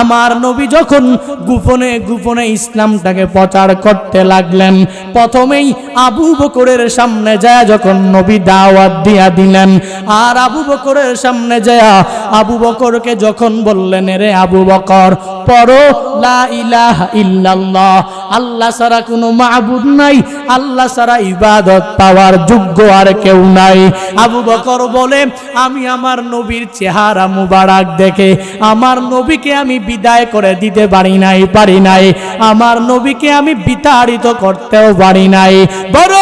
আমার নবী যখন গোপনে গোপনে ইসলামটাকে প্রচার করতে লাগলেন, প্রথমেই আবু বকরের সামনে যায় যখন নবী দাওয়াত দিয়া দিলেন। আর আবু বকরের সামনে যায়, আবু বকরকে যখন বললেন রে আবু বকর পড়ো, লা ইলাহা ইল্লাল্লাহ। আল্লাহ ছাড়া কোনো মাহবুদ নাই, আল্লাহ ছাড়া ইবাদত পাওয়ার যোগ্য আর কেউ নাই। আবু বকর বলে, আমি আমার নবীর চেহারা মুবারক দেখে, আমার নবীকে আমি বিদায় করে দিতে পারি নাই পারি নাই। আমার নবীকে আমি বিতাড়িত করতেও পারি নাই। বড়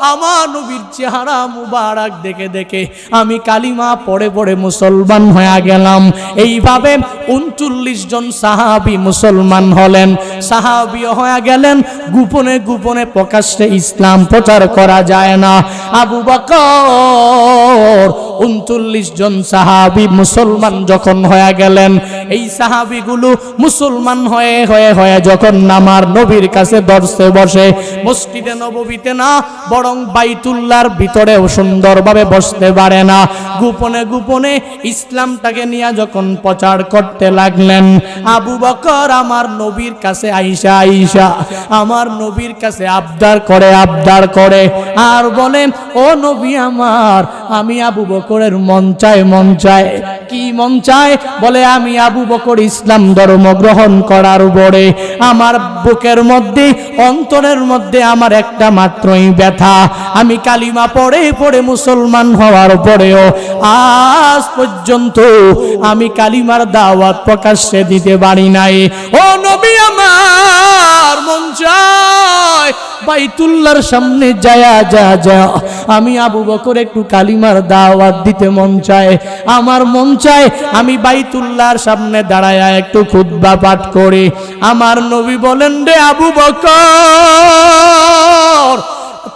আমার নবীর চেহারা মুবারক দেখে দেখে আমি কালিমা পড়ে পড়ে মুসলমান হয়ে গেলাম। এইভাবে উনচল্লিশ জন সাহাবি মুসলমান হলেন। সাহাবিও হয়ে গেলেন। গোপনে গোপনে প্রকাশ্যে ইসলাম প্রচার করা যায় না। আবু বকর, উনচল্লিশ জন সাহাবি মুসলমান যখন হয়ে গেলেন, এই সাহাবিগুলো মুসলমান হয়ে হয়ে হয়ে যখন নামার নবীর কাছে দর্শে বসে, মসজিদে নববীতে না, বরং বাইতুল্লার ভিতরেও সুন্দরভাবে বসতে পারে না। গোপনে গোপনে ইসলামটাকে নিয়ে যখন প্রচার করতে লাগলেন, আবু বকর আমার নবীর কাছে আইসা আইসা, আমার নবীর কাছে আবদার করে আবদার করে আর বলেন, ও নবী আমার, আমি আবু বকরের মন চায় মন চায়। কি মন চায়? বলে, আমি আবু বকর ইসলাম ধর্ম গ্রহণ করার পরে আমার বুকের মধ্যে, অন্তরের মধ্যে আমার একটা মাত্রই ব্যথা। আমি কালিমা পড়ে পড়ে মুসলমান হওয়ার পরেও আজ পর্যন্ত আমি কালিমার দাওয়াত প্রকাশ্যে দিতে পারি নাই। ও নবী আমার, মন চায় বাইতুল্লার সামনে যায়া, যা যা। আমি আবু বকর একটু কালিমার দাওয়াত দিতে মন চায়। আমার মন চায় আমি বাইতুল্লার সামনে দাঁড়ায় একটু খুদ্া পাঠ করি। আমার নবী বলেন, রে আবু বকর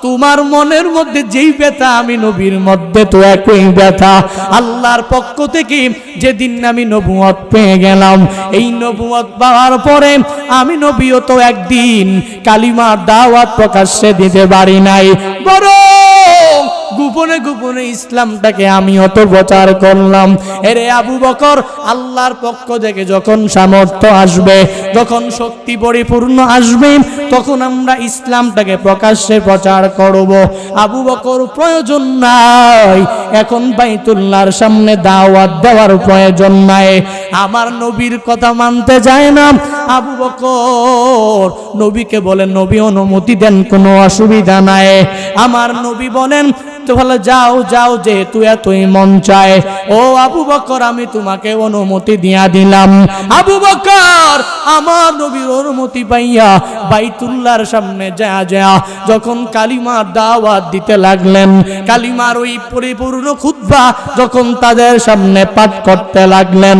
তোমার মনের মধ্যে যেই ব্যথা আমি নবীর মধ্যে তো একই ব্যথা। আল্লাহর পক্ষ থেকে যেদিন আমি নবুয়ত পেয়ে গেলাম, এই নবুয়ত পাওয়ার পরে আমি নবীও তো একদিন কালিমার দাওয়াত প্রকাশ্যে দিতে পারি নাই। বড় গোপনে গোপনে ইসলামটাকে আমি অত প্রচার করলাম। এরে আবু বকর, আল্লাহর পক্ষ থেকে যখন সামর্থ্য আসবে, যখন শক্তি পরিপূর্ণ আসবে, তখন আমরা ইসলামটাকে প্রকাশ্যে প্রচার করব। আবু বকর, প্রয়োজন নাই। এখন বাইতুল্লাহর সামনে দাওয়াত দেওয়ার প্রয়োজন নাই। আমার নবীর কথা মানতে যায় না। আবু বকর, নবীকে বলেন নবী, অনুমতি দেন, কোনো অসুবিধা নাই। আমার নবী বলেন তাহলে যাও যাও, যেহেতু এতই মন চায়। ও আবু বকর, আমি তোমাকে অনুমতি দিয়া দিলাম। আবু বকর, আমার নবীর অনুমতি পাইয়া বাইতুল্লাহর সামনে যা যা যখন কালিমার দাওয়াত দিতে লাগলেন, কালিমার ওই পরিপূর্ণ খুদ্া যখন তাদের সামনে পাঠ করতে লাগলেন,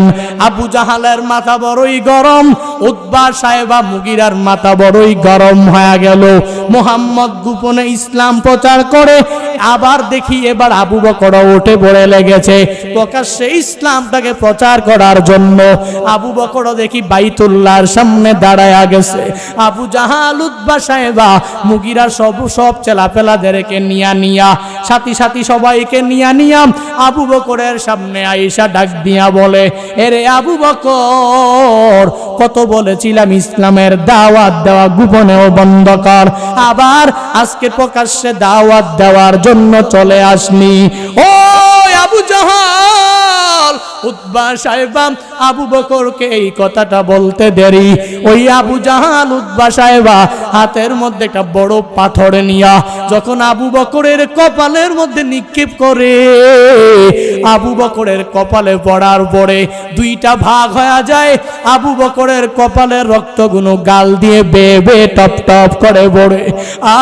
আবু জাহালের মাথা বড়ই গরম উদ্বা সাহেবা মুগিরার মাথা বড়ই গরম হয়ে গেল। মোহাম্মদ গোপনে ইসলাম প্রচার করে, আবার দেখি এবার আবু বকর উঠে পড়ে লেগেছে। প্রকাশ্যে ইসলামটাকে প্রচার করার জন্য আবু বকর দেখি বাইতুল্লাহর সামনে দাঁড়ায় গেছে। আবু জাহাল উদ্বা সাহেবা, মুগিরা সব সব চেলাপেলাদেরকে নিয়া নিয়া, সাথী সাথী সবাইকে নিয়া নিয়া আবু বকরের সামনে আইসা ডাক দিয়া বলে, এরে আবু বকর, কত বলেছিলাম ইসলামের দাওয়াত দেওয়া গোপনেও বন্ধ কর। আবার আজকে প্রকাশ্যে দাওয়াত দেওয়ার জন্য চলে আসনি। ও আবু জাহাল উদ্বা সাহেবা, আবু বকরকে এই কথাটা বলতে দেরি। ওই আবু জাহাল উদ্বা সাহেবা হাতের মধ্যে একটা বড় পাথর নিয়া যখন আবু বকরের কপালের মধ্যে নিক্ষেপ করে, আবু বকরের কপালে পড়ার পরে দুইটা ভাগ হয়ে যায়। আবু বকরের কপালের রক্তগুলো গাল দিয়ে বে বে টপ টপ করে পড়ে।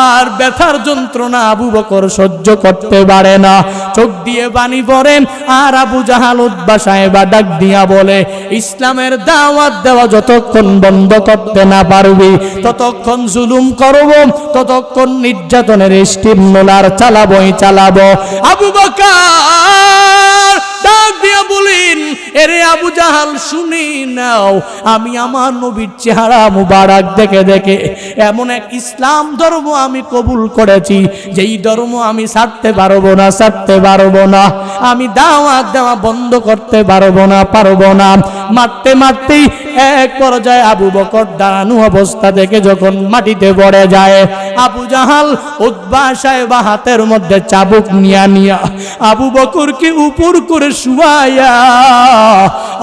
আর ব্যথার যন্ত্রণা আবু বকর সহ্য করতে পারে না। চোখ দিয়ে বাণী পড়েন আর আবু জাহাল উদ্বা সাহেবা ডাক দিয়া বলে, ইসলামের দাওয়াত দেওয়া যতক্ষণ বন্ধ করতে না পারবি, ততক্ষণ জুলুম করব, ততক্ষণ নির্যাতনের স্টিম নোলার চালাবই চালাবো। আবু বকর ডাক দিয়া বলেন, এরে আবু জাহাল, শুনি নাও, আমি আমার নবীর চেহারা মুবারক দেখে দেখে এমন এক ইসলাম ধর্ম আমি কবুল করেছি, যেই ধর্ম আমি ছাড়তে পারব না, ছাড়তে পারব না। আমি দাওয়াত দেওয়া বন্ধ করতে পারব না পারব না। মারতে মারতেই এক পর্যায়ে আবু বকর দাঁড়ানো অবস্থা থেকে যখন মাটিতে পড়ে যায়, আবু জাহাল উদ্বা বা হাতের মধ্যে চাবুক নিয়া নিয়া। আবু বকরকে উপর করে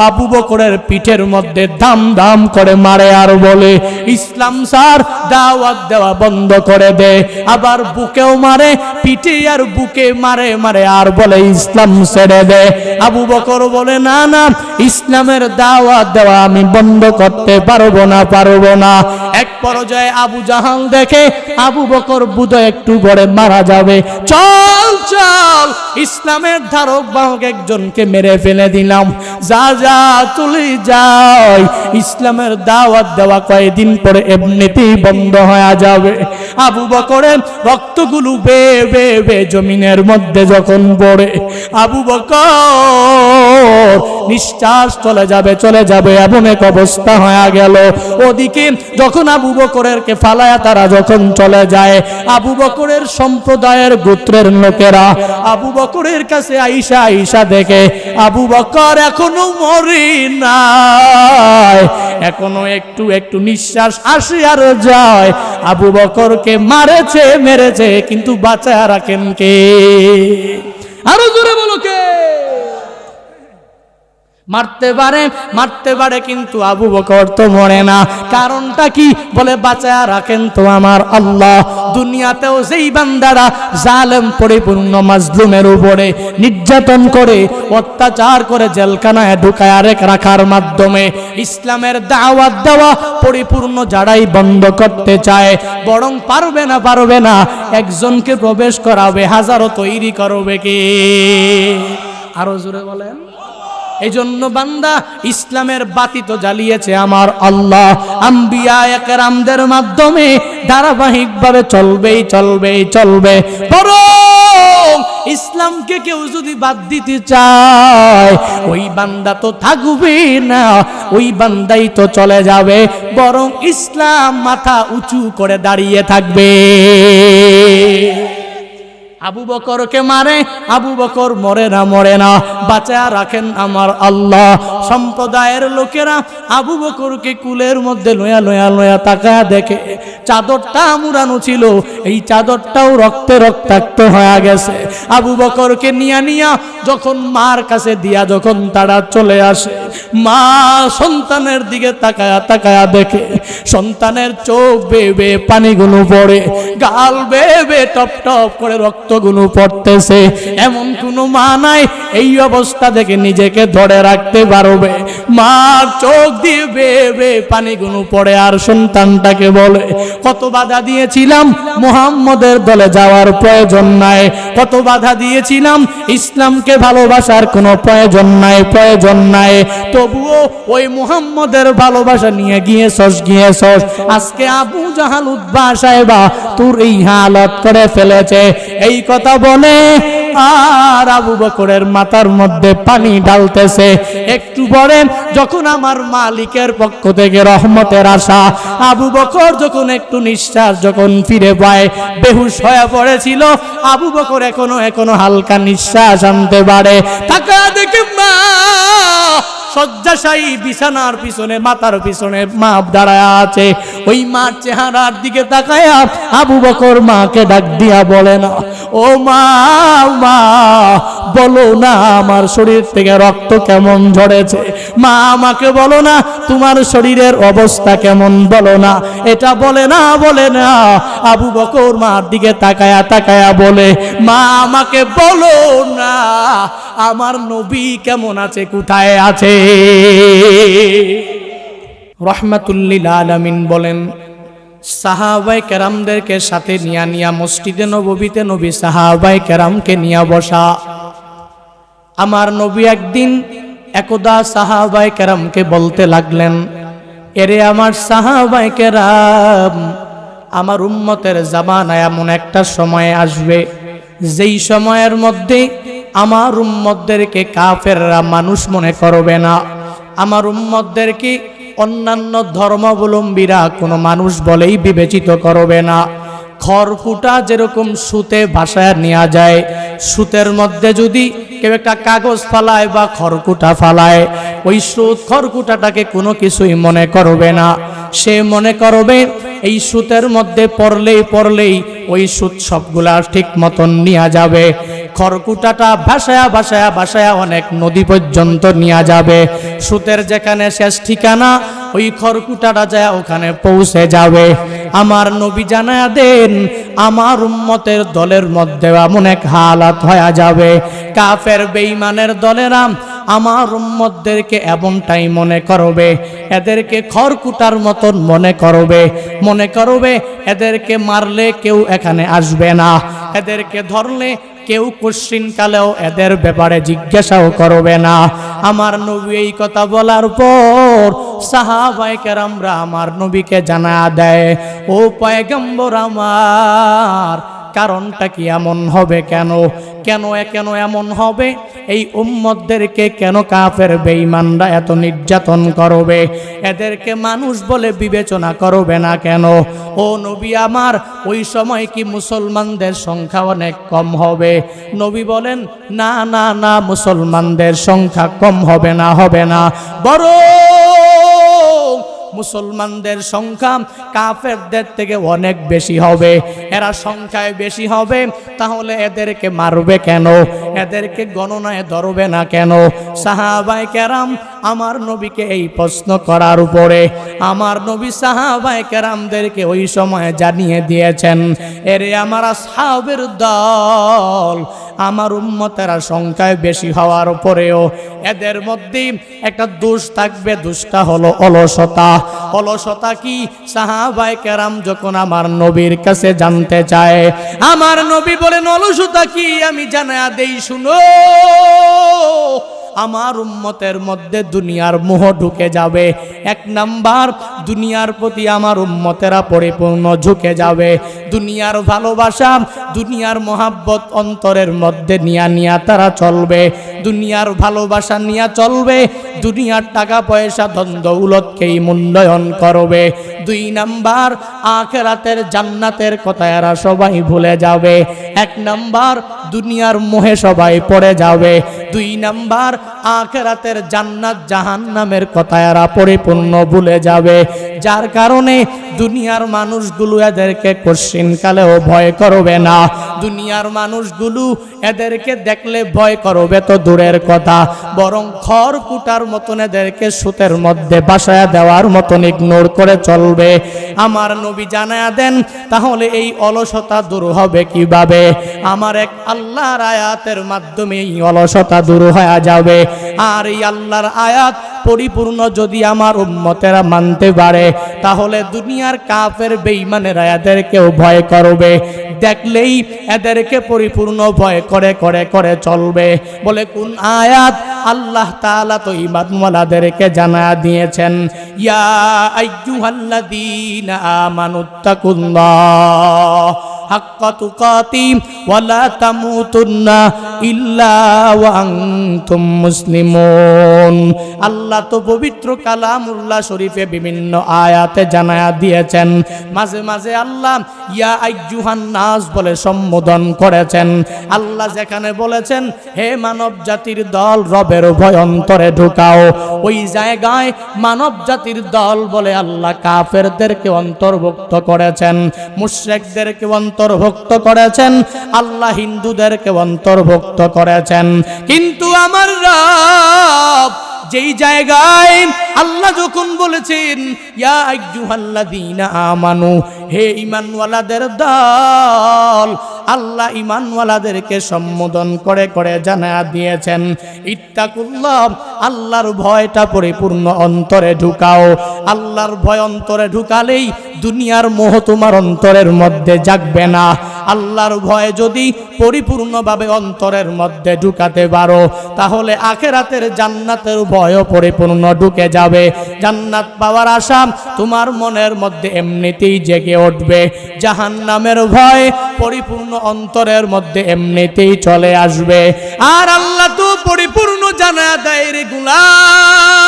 আবু বকরের পিঠের মধ্যে দাম দাম করে মারে আর বলে, ইসলাম স্যার, দাওয়াত দেওয়া বন্ধ করে দে। আবার বুকেও মারে, পিঠে আর বুকে মারে মারে আর বলে, ইসলাম ছেড়ে দে। আবু বকর বলে, না না, ইসলামের দাওয়াত দেওয়া আমি বন্ধ করতে পারব না পারব না। এক পর্যায়ে আবু জাহাল দেখে আবু বকর বুধ একটু পরে মারা যাবে। চল চল, ইসলামের ধারক, বাহক একজনকে মেরে ফেলে দিলাম। যা যা, চলে যাই। ইসলামের দাওয়াত দেওয়া কয়েকদিন পরে এমনিতেই বন্ধ হয়ে যাবে। আবু বকরের রক্তগুলো বে বে বে জমিনের মধ্যে যখন পড়ে, আবু বকর নিঃশ্বাস চলে যাবে চলে যাবে এমন এক অবস্থা হয়ে গেল। ওদিকে যখন আবু বকরেরকে ফালায়া তারা যখন চলে যায়, আবু বকরের সম্প্রদায়ের গোত্রের লোকেরা আবু বকরের কাছে আইসা আইসা দেখে আবু বকর এখনও মরি নাই। এখনও একটু একটু নিঃশ্বাস আসে আর যায়। আবু বকরকে মারেছে, মেরেছে, কিন্তু বাঁচায় রাখেন কে? আরও জোরে বলো কে? মারতে পারে মারতে পারে কিন্তু আবু বকর তো মরে না। কারণটা কি? বলে, বাঁচায়া রাখেন তো আমার আল্লাহ। দুনিয়াতেও যেই বান্দারা জালেম, পরিপূর্ণ মাজলুমের উপরে নির্যাতন করে, অত্যাচার করে জেলখানায় ঢুকায় আরেক রাখার মাধ্যমে ইসলামের দাওয়াত দেওয়া পরিপূর্ণ যারাই বন্ধ করতে চায়, বরং পারবে না পারবে না। একজনকে প্রবেশ করাবে, হাজারো তৈরি করবে কে? আরও জোরে বলেন। এই জন্য বান্দা ইসলামের বাতি তো জ্বালিয়েছে আমার আল্লাহ। আম্বিয়া একরামদের মাধ্যমে ধারাবাহিকভাবে চলবেই চলবেই, চলবে। বরং ইসলামকে কেউ যদি বাদ দিতে চায়, ওই বান্দা তো থাকবে না, ওই বান্দাই তো চলে যাবে। বরং ইসলাম মাথা উঁচু করে দাঁড়িয়ে থাকবে। আবু বকরকে মারে, আবু বকর মরে না মরে না। বাঁচা রাখেন আমার আল্লাহ। সম্প্রদায়ের লোকেরা আবু বকরকে কুলের মধ্যে লয়া লয়া লয়া তাকায়া দেখে, চাদরটা মুড়ানো ছিল। এই চাদরটাও রক্তে রক্তাক্ত হয়ে গেছে। আবু বকরকে নিয়া নিয়া যখন মার কাছে দিয়া যখন তারা চলে আসে, মা সন্তানের দিকে তাকায়া তাকায়া দেখে, সন্তানের চোখ বেয়ে বেয়ে পানিগুলো পড়ে, গাল বেয়ে বেয়ে টপ টপ করে রক্তগুলো পড়তেছে? এমন কোনো মা নাই। এই অবস্থা দেখে নিজেকে ধরে রাখতে পারবে। মার চোখ দিয়ে বেয়ে পানিগুলো পড়ে আর সন্তানটাকে বলে, কত বাধা দিয়েছিলাম মোহাম্মদের দলে যাওয়ার প্রয়োজন নাই। কত বাধা দিয়েছিলাম ইসলামকে ভালোবাসার কোনো প্রয়োজন নাই প্রয়োজন নাই। তবুও ওই মুহাম্মদের ভালোবাসা নিয়ে গিয়ে সস গিয়ে সস আজকে আবু জাহাল উদ্বা সাহেবা তোর এই হালত করে ফেলেছে। এই কথা বলে, আর আবু বকরের মাথার মধ্যে পানি ঢালতেছে। একটু পরে যখন আমার মালিকের পক্ষ থেকে রহমতের আশা, আবু বকর যখন একটু নিঃশ্বাস যখন ফিরে পায়, বেহুশ হয়ে পড়েছিল। আবু বকর এখনও এখনও হালকা নিঃশ্বাস আনতে পারে। তাকা দেখে মা শয্যাশায়ী বিছানার পিছনে, মাথার পিছনে মা দাঁড়ায় আছে। ওই মার চেহারার দিকে তাকায়া আবু বকর মাকে ডাক দিয়া বলে না, ও মা মা, বলো না আমার শরীর থেকে রক্ত কেমন ঝরেছে? মা আমাকে বলো না, তোমার শরীরের অবস্থা কেমন? বলো না, এটা বলে না বলে না। আবু বকর মার দিকে তাকায়া তাকায়া বলে, মা আমাকে বলো না আমার নবী কেমন আছে, কোথায় আছে? রহমাতুল্লিল আলামিন বলেন সাহাবাই কেরামদেরকে সাথে নিয়া নিয়া মসজিদে নবীতে নবী সাহাবাই কেরামকে নিয়া বসা। আমার নবী একদিন একদা সাহাবাই কেরামকে বলতে লাগলেন, এরে আমার সাহাবাই কেরাম, আমার উম্মতের জামানায় এমন একটা সময় আসবে, যেই সময়ের মধ্যে আমার উম্মতদেরকে কাফেররা মানুষ মনে করবে না? আমার উম্মতদেরকে অন্যান্য ধর্মাবলম্বীরা কোনো মানুষ বলেই বিবেচিত করবে না? খড়কুটা যেরকম সুতে ভাসায় নেওয়া যায়, সুতের মধ্যে যদি কেউ একটা কাগজ ফালায় বা খড়কুটা ফালায়, ওই সুত খড়কুটাটাকে কোনো কিছুই মনে করবে না। সে মনে করবে এই সুতের মধ্যে পড়লেই পড়লেই ওই সুত সবগুলা ঠিক মতন নেওয়া যাবে। খড়কুটাটা ভাসায়া ভাসায়া ভাসায়া অনেক নদী পর্যন্ত নিয়ে যাবে। সুতের যেখানে শেষ ঠিকানা, ওই খড়কুটাটা যায় ওখানে পৌঁছে যাবে। আমার নবী জানায়া দেন, আমার উম্মতের দলের মধ্যে এমন এক হালাত হয়ে যাবে। কাফের বেঈমানের দলেরা আমার উম্মতদেরকে এমনটাই মনে করবে। এদেরকে খড়কুটার মতন মনে করবে। মনে করবে, এদেরকে মারলে কেউ এখানে আসবে না। এদেরকে ধরলে কেউ কালেও এদের ব্যাপারে জিজ্ঞাসাও করবে না। আমার নবী এই কথা বলার পর সাহাবাই কেরামরা আমার নবীকে জানা দেয়, ও পয়গম্বর আমার কারণটা কি এমন হবে কেন? কেন কেন এমন হবে? এই উম্মতদেরকে কেন কাফের বেঈমানরা এত নির্যাতন করবে? এদেরকে মানুষ বলে বিবেচনা করবে না কেন? ও নবী আমার, ওই সময় কি মুসলমানদের সংখ্যা অনেক কম হবে? নবী বলেন, না না না, মুসলমানদের সংখ্যা কম হবে না হবে না। বড় মুসলমানদের সংখ্যা কাফেরদের থেকে অনেক বেশি হবে। এরা সংখ্যায় বেশি হবে, তাহলে এদেরকে মারবে কেন? এদেরকে গণনায় ধরবে না কেন? সাহাবাই কেরাম আমার নবীকে এই প্রশ্ন করার উপরে আমার নবী সাহাবাই কেরামদেরকে ওই সময় জানিয়ে দিয়েছেন, এরে আমার সাহাবের দল আমার উম্মতেরা সংখ্যায় বেশি হওয়ার পরেও এদের মধ্যে একটা দোষ থাকবে, দোষটা হলো অলসতা। অলসতা কি? সাহাবাই কেরাম যখন আমার নবীর কাছে জানতে চায়, আমার নবী বলেন, অলসতা কি? আমি জানা দেই, শুনো। আমার উম্মতের মধ্যে দুনিয়ার মোহ ঢুকে যাবে। এক নাম্বার, দুনিয়ার প্রতি আমার উম্মতেরা পরিপূর্ণ ঝুঁকে যাবে। দুনিয়ার ভালোবাসা, দুনিয়ার মহাব্বত অন্তরের মধ্যে নিয়া নিয়া তারা চলবে। দুনিয়ার ভালোবাসা নিয়া চলবে দুনিয়ার টাকা, পয়সা দ্বন্দ্ব উলতকেই মূল্যায়ন করবে। দুই নাম্বার, আখেরাতের জান্নাতের কথা এরা সবাই ভুলে যাবে। এক নাম্বার, দুনিয়ার মোহে সবাই পড়ে যাবে। দুই নাম্বার, আখেরাতের জান্নাত জাহান্নামের কথা এরা পরিপূর্ণ ভুলে যাবে। যার কারণে দুনিয়ার মানুষগুলো এদেরকে কোশ্চিন কালেও ভয় করবে না। দুনিয়ার মানুষগুলো এদেরকে দেখলে ভয় করবে তো দূরের কথা। বরং খড় কুটার মতন এদেরকে সুতের মধ্যে বাসায় দেওয়ার মতন ইগনোর করে চলবে। আমার নবী জানায়া দেন, তাহলে এই অলসতা দূর হবে কীভাবে? আমার এক আল্লাহর আয়াতের মাধ্যমে এই অলসতা দূর হয়ে যাবে। আর এই আল্লাহর আয়াত পরিপূর্ণ যদি আমার উম্মতেরা মানতে পারে, তাহলে দুনিয়ার কাফের বেঈমানেরা এদেরকেও ভয় করবে। দেখলেই এদেরকে পরিপূর্ণ ভয় করে করে করে চলবে। বলে, কোন আয়াত আল্লাহ তাআলা তো ইমানওয়ালাদেরকে জানা দিয়েছেন, ইয়া আইয়ুহাল্লাযীনা আমানুত্তাকুল্লাহ তুকাতি ওয়ালা তামুতুন্না ইল্লা ওয়া আনতুম মুসলিমুন। আল্লাহ তো পবিত্র কালামুল্লাহ শরীফে বিভিন্ন আয়াতে জানায়া দিয়েছেন। মাঝে মাঝে আল্লাহ ইয়া আইয়ুহান নাস বলে সম্বোধন করেছেন। আল্লাহ যেখানে বলেছেন, হে মানব জাতির দল, রবের ভয় অন্তরে ঢুকাও। ওই জায়গায় মানব জাতির দল বলে আল্লাহ কাফেরদেরকে অন্তর্ভুক্ত করেছেন। মুশরিকদেরকে অন্তর্ভুক্ত করেছেন। আল্লাহ হিন্দুদেরকে অন্তর্ভুক্ত করেছেন। কিন্তু আমার রব যেই জায়গায় আল্লাহ যখন বলেছেন, ইয়া আমানু, হে ঈমানওয়ালাদের দল, আল্লাহ ঈমানওয়ালাদেরকে সম্বোধন করে করে জানা দিয়েছেন, ইত্তাকুল্লাহ, আল্লাহর ভয়টা পরিপূর্ণ অন্তরে ঢুকাও, আল্লাহর ভয় অন্তরে ঢুকালেই দুনিয়ার মোহ তোমার অন্তরের মধ্যে জাগবে না। আল্লাহর ভয় যদি পরিপূর্ণভাবে অন্তরের মধ্যে ঢুকাতে পারো, তাহলে আখেরাতের জান্নাতের ভয়ও পরিপূর্ণ ঢুকে যাবে। জান্নাত পাওয়ার আশা তোমার মনের মধ্যে এমনিতেই জেগে উঠবে। জাহান্নামের ভয় পরিপূর্ণ অন্তরের মধ্যে এমনিতেই চলে আসবে। আর আল্লাহ তো পরিপূর্ণ জানা দেয় রে গুলাম।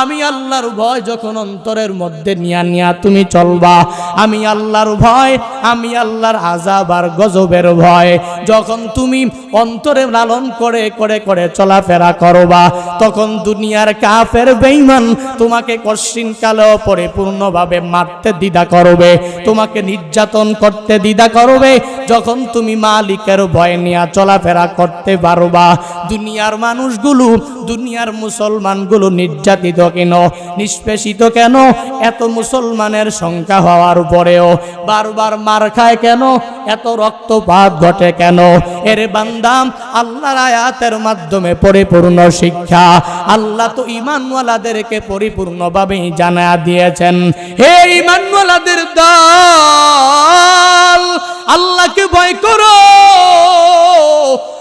আমি আল্লাহর ভয় যখন অন্তরের মধ্যে নিয়া নিয়া তুমি চলবা, আমি আল্লাহর ভয়, আমি আল্লাহর আজাব আর গজবের ভয়। যখন তুমি অন্তরে লালন করে করে করে চলাফেরা করবা, তখন দুনিয়ার কাফের বেঈমান তোমাকে কশ্চিন কালেও পরিপূর্ণভাবে মারতে দ্বিধা করবে, তোমাকে নির্যাতন করতে দ্বিধা করবে। যখন তুমি মালিকের ভয় নিয়ে চলাফেরা করতে পারবা, দুনিয়ার মানুষগুলো, দুনিয়ার মুসলমানগুলো নির্যাতিত কেন? নিষ্পেষিত কেন? এত মুসলমানের সংখ্যা হওয়ার পরেও বারবার মার খায় কেন? এত রক্তপাত ঘটে কেন? এর বান্দাম আল্লাহর আয়াতের মাধ্যমে পরিপূর্ণ শিক্ষা। আল্লাহ তো ইমানওয়ালাদেরকে পরিপূর্ণভাবে জানা দিয়েছেন। হে ইমানওয়ালাদের দল, আল্লাহকে ভয় করো।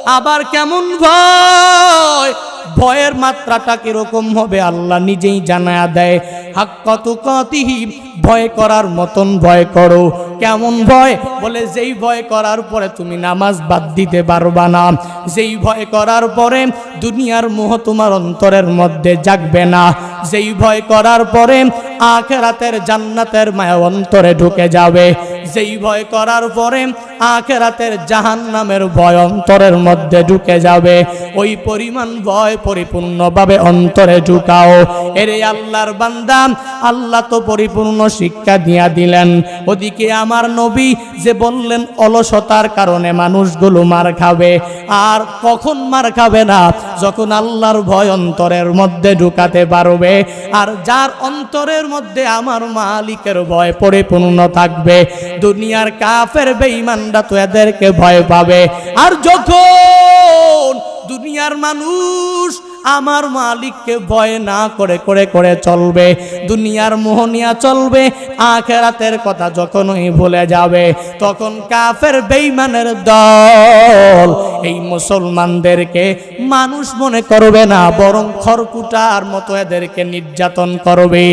আবার কেমন ভয়? ভয়ের মাত্রাটা কীরকম হবে আল্লাহ নিজেই জানা দেয়। হাক্কত কতিহি ভয় করার মতন ভয় করো। কেমন ভয়? বলে, যেই ভয় করার পরে তুমি নামাজ বাদ দিতে পারবা না। যেই ভয় করার পরে দুনিয়ার মোহ তোমার অন্তরের মধ্যে জাগবে না। যেই ভয় করার পরে আখেরাতের জান্নাতের মায়া অন্তরে ঢুকে যাবে। যেই ভয় করার পরে আখেরাতের জাহান নামের ভয় অন্তরের মধ্যে ঢুকে যাবে। ওই পরিমাণ ভয় পরিপূর্ণভাবে অন্তরে ঢুকাও। এরে আল্লাহর বান্দা, আল্লাহ তো পরিপূর্ণ শিক্ষা দিয়া দিলেন। ওদিকে আমার নবী যে বললেন, অলসতার কারণে মানুষগুলো মার খাবে। আর কখন মার খাবে না? যখন আল্লাহর ভয় অন্তরের মধ্যে ঢুকাতে পারবে। আর যার অন্তরের মধ্যে আমার মালিকের ভয় পরিপূর্ণ থাকবে। দুনিয়ার কাফের বেঈমানরা তো এদেরকে ভয় পাবে। আর যখন দুনিয়ার মানুষ আমার মালিককে ভয় না করে করে করে চলবে, দুনিয়ার মোহনিয়া চলবে, আখেরাতের কথা যখনই ভুলে যাবে, তখন কাফের বেঈমানের দল এই মুসলমানদেরকে মানুষ মনে করবে না, বরং খড়কুটার মতো এদেরকে নির্যাতন করবে।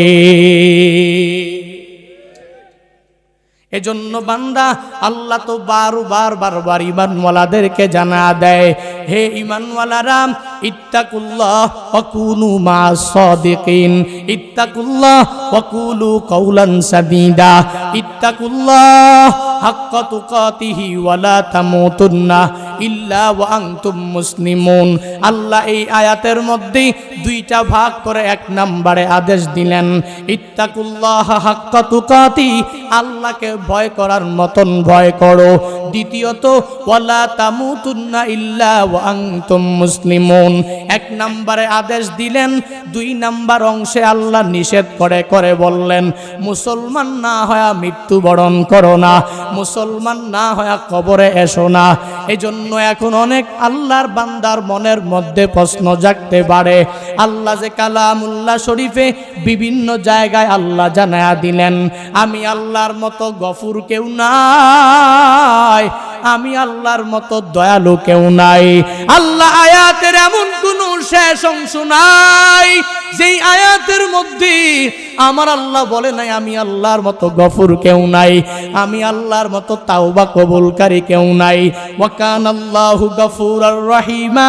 এজন্য বান্দা, আল্লাহ তো বারবার বারবার ইমানওয়ালাদেরকে জানা দেয়, হে ইমানওয়ালারা ইত্তাকুল্লাহ ওয়াকুনু মা সাদিকিন, ইত্তাকুল্লাহ ওয়াকুলু কওলান সাদীদা, ইত্তাকুল্লাহ হাক্কা তুকাতিহি ওয়ালা তামুতুন্না ইল্লা ওয়া আনতুম মুসলিমুন। আল্লাহ এই আয়াতের মধ্যে দুইটা ভাগ করে এক নম্বরে আদেশ দিলেন, ইত্তাকুল্লাহ হাক্কা তুকাতি আল্লাহকে ভয় করার মতন ভয় করো। দ্বিতীয়ত, ওয়ালা তামুতুন্না ইল্লা ওয়া আনতুম মুসলিমুন। এক নম্বরে আদেশ দিলেন, দুই নাম্বার অংশে আল্লাহ নিষেধ করে করে বললেন, মুসলমান না হয়া মৃত্যুবরণ করো না, মুসলমান না হয়া কবরে এসো না। এজন্য এখন অনেক আল্লাহর বান্দার মনের মধ্যে প্রশ্ন জাগতে পারে। আল্লাহ যে কালামুল্লাহ শরীফে বিভিন্ন জায়গায় আল্লাহ জানায়া দিলেন, আমি আল্লাহর মতো গফুর কেউ নাই। আমি আল্লাহর মতো দয়ালু কেউ নাই। আল্লাহ আয়াতের এমন কোন শেষ অংশ নাই। যেই আয়াতের মধ্যে আমার আল্লাহ বলে নাই, আমি আল্লাহর মতো গফুর কেউ নাই, আমি আল্লাহর মতো তাওবা কবুলকারী কেউ নাই। ওয়াকান আল্লাহু গফুরার রহিমা,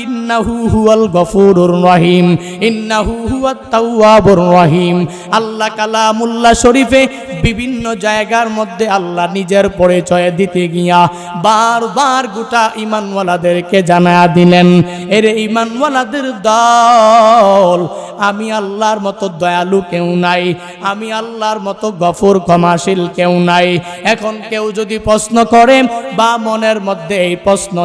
ইন্নাহু হুয়াল গফুরুর রহিম, ইন্নাহু হুয়াত তাওয়াবুর রহিম। আল্লাহ কালামুল্লাহ শরীফে বিভিন্ন জায়গার মধ্যে আল্লাহ নিজের পরিচয় দিতে গিয়া বারবার গোটা ইমানওয়ালাদেরকে জানা দিলেন। এর ইমানওয়ালাদের দল আমি আল্লাহর মতো দয়ালু কেউ নাই। আমি আল্লাহর মতো গফুর, ক্ষমাশীল কেউ নাই। এখন কেউ যদি প্রশ্ন করে, বা মনের মধ্যে এই প্রশ্ন